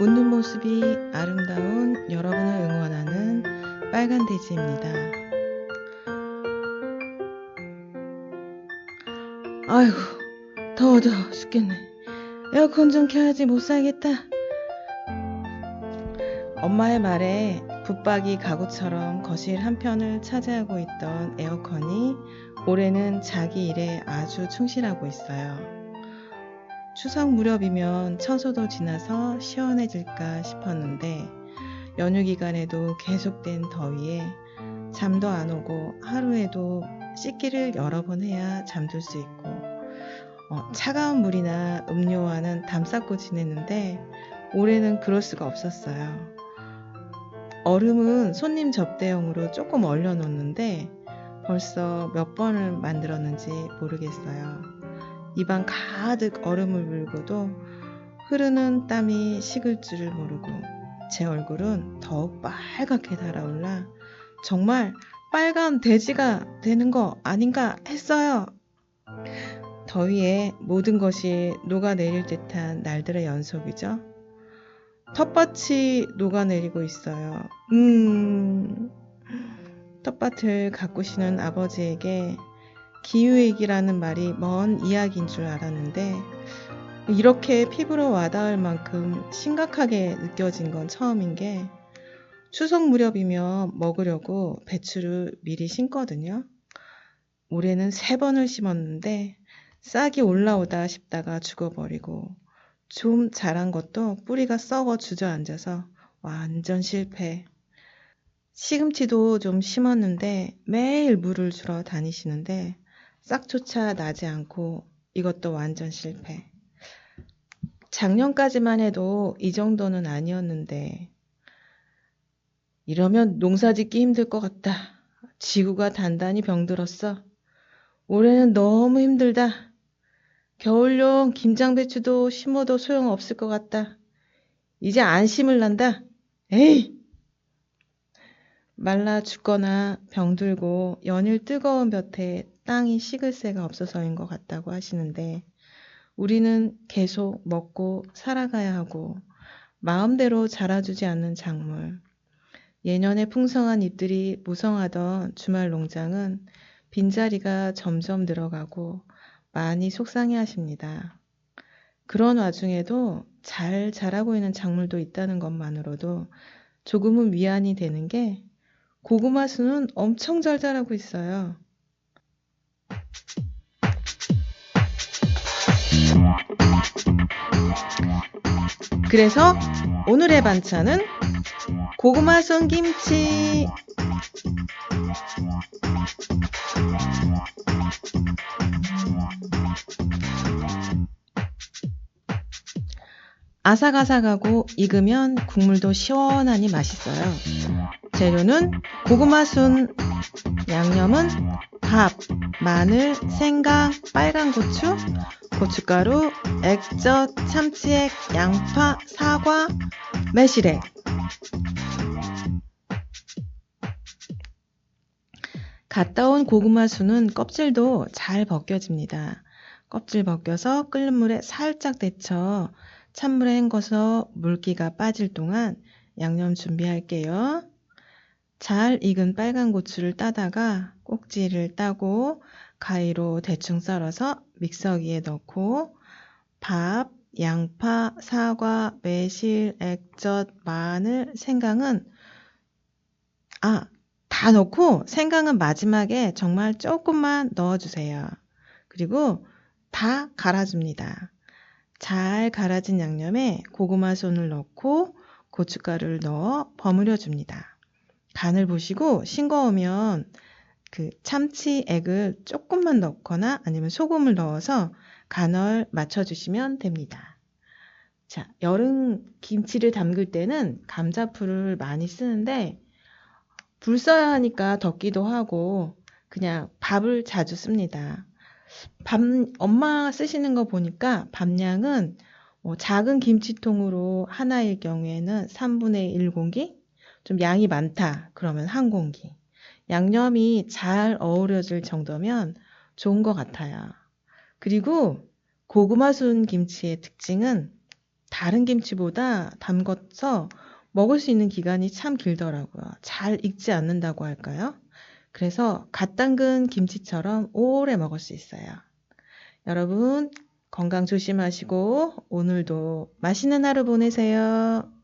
웃는 모습이 아름다운 여러분을 응원하는 빨간 돼지입니다. 아이고, 더워, 더워 죽겠네. 에어컨 좀 켜야지 못 살겠다. 엄마의 말에 붙박이 가구처럼 거실 한편을 차지하고 있던 에어컨이 올해는 자기 일에 아주 충실하고 있어요. 추석 무렵이면 처소도 지나서 시원해질까 싶었는데 연휴 기간에도 계속된 더위에 잠도 안 오고 하루에도 씻기를 여러 번 해야 잠들 수 있고 어, 차가운 물이나 음료와는 담 쌓고 지냈는데 올해는 그럴 수가 없었어요. 얼음은 손님 접대용으로 조금 얼려놓는데 벌써 몇 번을 만들었는지 모르겠어요. 입안 가득 얼음을 물고도 흐르는 땀이 식을 줄을 모르고 제 얼굴은 더욱 빨갛게 달아올라 정말 빨간 돼지가 되는 거 아닌가 했어요. 더위에 모든 것이 녹아내릴 듯한 날들의 연속이죠. 텃밭이 녹아내리고 있어요. 음, 텃밭을 가꾸시는 아버지에게 기후위기라는 말이 먼 이야기인 줄 알았는데 이렇게 피부로 와닿을 만큼 심각하게 느껴진 건 처음인 게 추석 무렵이면 먹으려고 배추를 미리 심거든요. 올해는 세 번을 심었는데 싹이 올라오다 싶다가 죽어버리고 좀 자란 것도 뿌리가 썩어 주저앉아서 완전 실패. 시금치도 좀 심었는데 매일 물을 주러 다니시는데 싹조차 나지 않고 이것도 완전 실패. 작년까지만 해도 이 정도는 아니었는데 이러면 농사 짓기 힘들 것 같다. 지구가 단단히 병들었어. 올해는 너무 힘들다. 겨울용 김장배추도 심어도 소용없을 것 같다. 이제 안 심을란다. 에이! 말라 죽거나 병들고 연일 뜨거운 볕에 땅이 식을 새가 없어서인 것 같다고 하시는데 우리는 계속 먹고 살아가야 하고 마음대로 자라주지 않는 작물. 예년에 풍성한 잎들이 무성하던 주말 농장은 빈자리가 점점 늘어가고 많이 속상해 하십니다. 그런 와중에도 잘 자라고 있는 작물도 있다는 것만으로도 조금은 위안이 되는 게 고구마 수는 엄청 잘 자라고 있어요. 그래서 오늘의 반찬은 고구마 순 김치. 아삭아삭하고 익으면 국물도 시원하니 맛있어요. 재료는 고구마 순, 양념은 밥, 마늘, 생강, 빨간 고추, 고춧가루, 액젓, 참치액, 양파, 사과, 매실액. 갔다 온 고구마 순은 껍질도 잘 벗겨집니다. 껍질 벗겨서 끓는 물에 살짝 데쳐 찬물에 헹궈서 물기가 빠질 동안 양념 준비할게요. 잘 익은 빨간 고추를 따다가 꼭지를 따고 가위로 대충 썰어서 믹서기에 넣고 밥, 양파, 사과, 매실, 액젓, 마늘, 생강은 아, 다 넣고 생강은 마지막에 정말 조금만 넣어주세요. 그리고 다 갈아줍니다. 잘 갈아진 양념에 고구마 손을 넣고 고춧가루를 넣어 버무려 줍니다. 간을 보시고 싱거우면 그 참치액을 조금만 넣거나 아니면 소금을 넣어서 간을 맞춰주시면 됩니다. 자, 여름 김치를 담글 때는 감자풀을 많이 쓰는데 불 써야 하니까 덥기도 하고 그냥 밥을 자주 씁니다. 밥, 엄마 쓰시는 거 보니까 밥량은 어, 작은 김치통으로 하나일 경우에는 3분의 1공기, 좀 양이 많다. 그러면 한 공기. 양념이 잘 어우러질 정도면 좋은 것 같아요. 그리고 고구마 순 김치의 특징은 다른 김치보다 담궈서 먹을 수 있는 기간이 참 길더라고요. 잘 익지 않는다고 할까요? 그래서 갓 담근 김치처럼 오래 먹을 수 있어요. 여러분 건강 조심하시고 오늘도 맛있는 하루 보내세요.